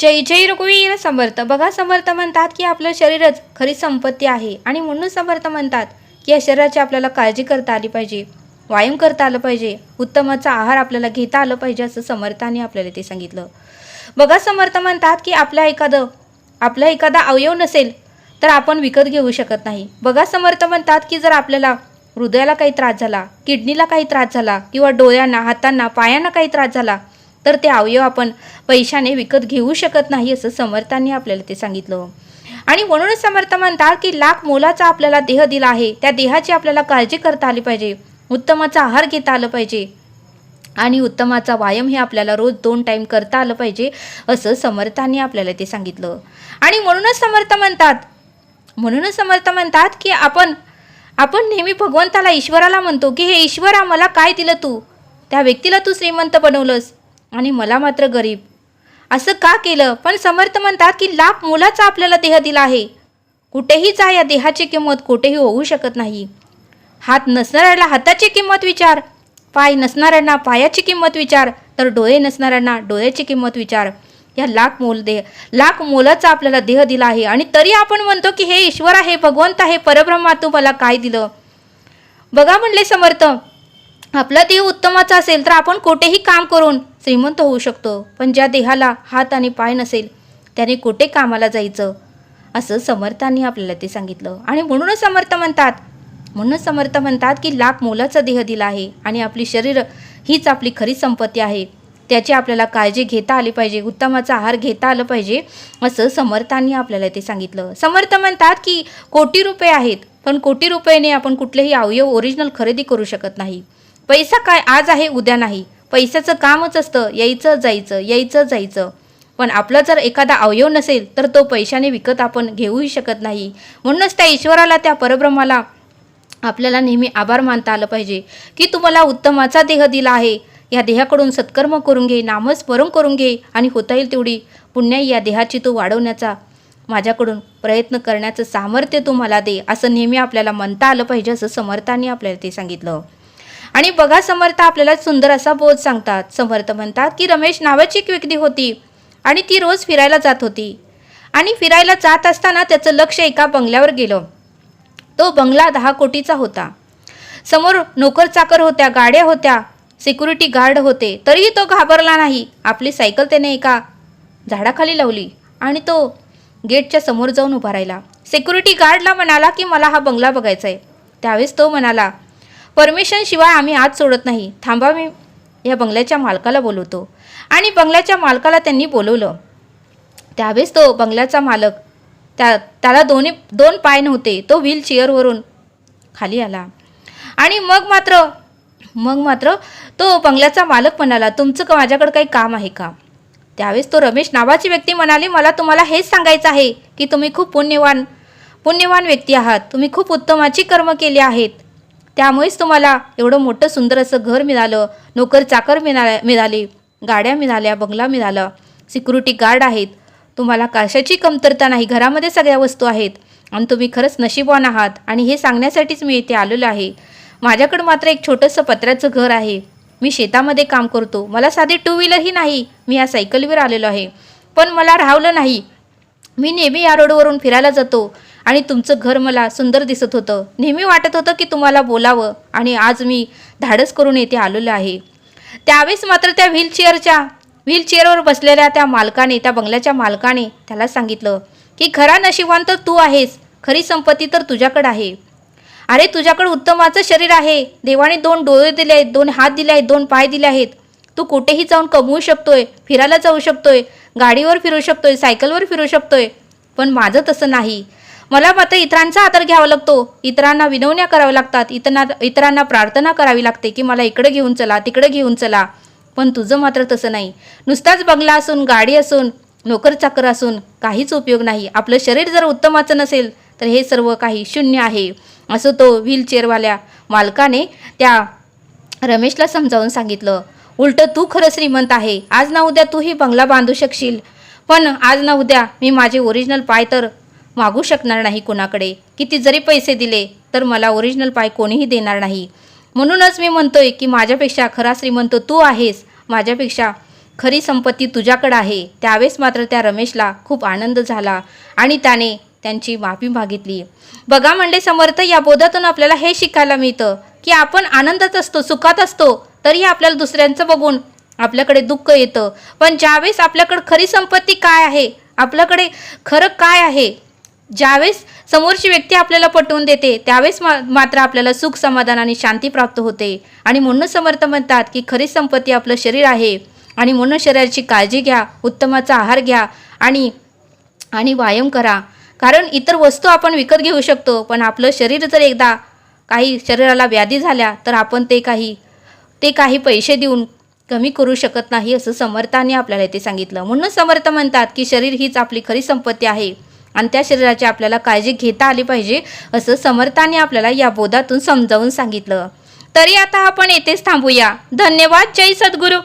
जय जय रघुवीर समर्थ. बघा समर्थ म्हणतात की आपलं शरीरच खरी संपत्ती आहे. आणि म्हणून समर्थ म्हणतात की या शरीराची आपल्याला काळजी करता आली पाहिजे व्यायाम करता आलं पाहिजे उत्तमाचा आहार आपल्याला घेता आलं पाहिजे असं समर्थाने आपल्याला ते सांगितलं. बघा समर्थ म्हणतात की आपल्या एखादं आपला एखादा अवयव नसेल तर आपण विकत घेऊ शकत नाही. बघा समर्थ म्हणतात की जर आपल्याला हृदयाला काही त्रास झाला किडनीला काही त्रास झाला किंवा डोळ्यांना हातांना पायांना काही त्रास झाला तर ते अवयव आपण पैशाने विकत घेऊ शकत नाही असं समर्थांनी आपल्याला ते सांगितलं. आणि म्हणूनच समर्थ म्हणतात की लाख मोलाचा आपल्याला देह दिला आहे त्या देहाची आपल्याला काळजी करता आली पाहिजे उत्तमाचा आहार घेता आलं पाहिजे. आणि उत्तमाचा व्यायाम हे आपल्याला रोज दोन टाईम करता आलं पाहिजे असं समर्थांनी आपल्याला ते सांगितलं. आणि म्हणूनच समर्थ म्हणतात म्हणूनच समर्थ म्हणतात की आपण आपण नेहमी भगवंताला ईश्वराला म्हणतो की हे ईश्वरा मला काय दिलं तू? त्या व्यक्तीला तू श्रीमंत बनवलंस. आणि मला मात्र गरीब. असं का केलं? पण समर्थ म्हणतात की लाख मोलाचा आपल्याला देह दिला आहे. कुठेही जा या देहाची किंमत कुठेही होऊ शकत नाही. हात नसणाऱ्याला हाताची किंमत विचार. पाय नसणाऱ्यांना पायाची किंमत विचार. तर डोळे नसणाऱ्यांना डोळ्याची किंमत विचार. या लाख मोल देह लाख मोलाचा आपल्याला देह दिला आहे. आणि तरी आपण म्हणतो की हे ईश्वर आहे भगवंत आहे परब्रह्मा तू मला काय दिलं? बघा म्हणले समर्थ आपला देह उत्तमाचा असेल तर आपण कुठेही काम करून श्रीमंत होऊ शकतो पण ज्या देहाला हात आणि पाय नसेल त्याने कुठे कामाला जायचं? असं समर्थांनी आपल्याला ते सांगितलं. आणि म्हणूनच समर्थ म्हणतात. म्हणूनच समर्थ म्हणतात की लाख मोलाचा देह दिला आहे आणि आपली शरीर हीच आपली खरी संपत्ती आहे. त्याची आपल्याला काळजी घेता आली पाहिजे उत्तमाचा आहार घेता आलं पाहिजे असं समर्थांनी आपल्याला ते सांगितलं. समर्थ म्हणतात की कोटी रुपये आहेत पण कोटी रुपयाने आपण कुठलेही अवयव ओरिजिनल खरेदी करू शकत नाही. पैसा काय आज आहे उद्या नाही. पैशाचं कामच असतं यायचं जायचं यायचं जायचं. पण आपला जर एखादा अवयव नसेल तर तो पैशाने विकत आपण घेऊही शकत नाही. म्हणूनच त्या ईश्वराला त्या परब्रह्माला आपल्याला नेहमी आभार मानता आलं पाहिजे की तुम्हाला उत्तमाचा देह दिला आहे. या देहाकडून सत्कर्म करून घे नामस्मरण करून घे आणि होता येईल तेवढी. पुण्याई या देहाची तू वाढवण्याचा माझ्याकडून प्रयत्न करण्याचं सामर्थ्य तू मला दे असं नेहमी आपल्याला म्हणता आलं पाहिजे असं समर्थाने आपल्याला ते सांगितलं. आणि बघा समर्थ आपल्याला सुंदर असा बोध सांगतात. समर्थ म्हणतात की रमेश नावाची एक व्यक्ती होती आणि ती रोज फिरायला जात होती. आणि फिरायला जात असताना त्याचं लक्ष एका बंगल्यावर गेलं. तो बंगला दहा कोटीचा होता. समोर नोकर चाकर होत्या गाड्या होत्या सिक्युरिटी गार्ड होते. तरीही तो घाबरला नाही. आपली सायकल त्याने एका झाडाखाली लावली आणि तो गेटच्या समोर जाऊन उभा राहिला. सिक्युरिटी गार्डला म्हणाला की मला हा बंगला बघायचा आहे त्यावेळेस तो म्हणाला परमिशन शिवाय आम्ही आत सोडत नाही. थांबा मी या बंगल्याच्या मालकाला बोलवतो. आणि बंगल्याच्या मालकाला त्यांनी बोलवलं. त्यावेळेस तो बंगल्याचा मालक त्या त्याला दोन्ही दोन पाय नव्हते. तो व्हील चेअरवरून खाली आला. आणि मग मात्र मग मात्र तो बंगल्याचा मालक म्हणाला तुमचं का काही काम आहे का? त्यावेळेस तो रमेश नावाची व्यक्ती म्हणाली मला तुम्हाला हेच सांगायचं आहे की तुम्ही खूप पुण्यवान पुण्यवान व्यक्ती आहात. तुम्ही खूप उत्तमाची कर्म केली आहेत. त्यामुळेच तुम्हाला एवढं मोठं सुंदर असं घर मिळालं नोकर चाकर मिळाल्या मिळाले गाड्या मिळाल्या बंगला मिळाला सिक्युरिटी गार्ड आहेत. तुम्हाला कशाची कमतरता नाही घरामध्ये सगळ्या वस्तू आहेत. आणि तुम्ही खरंच नशीबवान आहात आणि हे सांगण्यासाठीच मी इथे आलेलो आहे. माझ्याकडं मात्र एक छोटंसं पत्र्याचं घर आहे. मी शेतामध्ये काम करतो. मला साधी टू व्हीलरही नाही. मी या सायकलवर आलेलो आहे. पण मला राहवलं नाही. मी नेहमी या रोडवरून फिरायला जातो. आणि तुमचं घर मला सुंदर दिसत होतं. नेहमी वाटत होतं की तुम्हाला बोलावं आणि आज मी धाडस करून येथे आलेलो आहे. त्यावेळेस मात्र त्या व्हीलचेअरच्या व्हीलचेअरवर बसलेल्या त्या मालकाने त्या बंगल्याच्या मालकाने त्याला सांगितलं की खरा नशिबान तर तू आहेस खरी संपत्ती तर तुझ्याकडं आहे. अरे तुझ्याकडं उत्तमाचं शरीर आहे. देवाने दोन डोळे दिले आहेत दोन हात दिले आहेत दोन पाय दिले आहेत. तू कुठेही जाऊन कमवू शकतोय फिरायला जाऊ शकतोय गाडीवर फिरू शकतोय सायकलवर फिरू शकतोय. पण माझं तसं नाही. मला मात्र इतरांचा आदर घ्यावा लागतो. इतरांना विनवण्या कराव्या लागतात. इतरांना इतरांना प्रार्थना करावी लागते की मला इकडे घेऊन चला तिकडे घेऊन चला. पण तुझं मात्र तसं नाही. नुसताच बंगला असून गाडी असून नोकर चाकर असून काहीच उपयोग नाही. आपलं शरीर जर उत्तमाचं नसेल तर हे सर्व काही शून्य आहे. असं तो व्हीलचेअरवाल्या मालकाने त्या रमेशला समजावून सांगितलं. उलटं तू खरं श्रीमंत आहे. आज ना उद्या तूही बंगला बांधू शकशील. पण आज ना उद्या मी माझे ओरिजिनल पाय तर मागू शकणार नाही कोणाकडे. किती जरी पैसे दिले तर मला ओरिजिनल पाय कोणीही देणार नाही. म्हणूनच मी म्हणतोय की माझ्यापेक्षा खरा श्रीमंत तू आहेस. माझ्यापेक्षा खरी संपत्ती तुझ्याकडं आहे. त्यावेळेस मात्र त्या रमेशला खूप आनंद झाला आणि त्याने त्यांची माफी मागितली. बघा म्हणले समर्थ या बोधातून आपल्याला हे शिकायला मिळतं की आपण आनंदात असतो सुखात असतो तरी आपल्याला दुसऱ्यांचं बघून आपल्याकडे दुःख येतं. पण ज्यावेळेस आपल्याकडे खरी संपत्ती काय आहे आपल्याकडे खरं काय आहे ज्यावेळेस समोरची व्यक्ती आपल्याला पटवून देते त्यावेळेस मा मात्र आपल्याला सुख समाधान आणि शांती प्राप्त होते. आणि म्हणून समर्थ म्हणतात की खरी संपत्ती आपलं शरीर आहे. आणि म्हणून शरीराची काळजी घ्या उत्तमाचा आहार घ्या आणि आणि व्यायाम करा. कारण इतर वस्तू आपण विकत घेऊ शकतो पण आपलं शरीर जर एकदा काही शरीराला व्याधी झाल्या तर आपण ते काही ते काही पैसे देऊन कमी करू शकत नाही असं समर्थाने आपल्याला इथे सांगितलं. म्हणून समर्थ म्हणतात की शरीर हीच आपली खरी संपत्ती आहे. आणि त्या शरीराची आपल्याला काळजी घेता आली पाहिजे असं समर्थाने आपल्याला या बोधातून समजावून सांगितलं. तरी आता आपण येथेच थांबूया. धन्यवाद. जय सद्गुरू.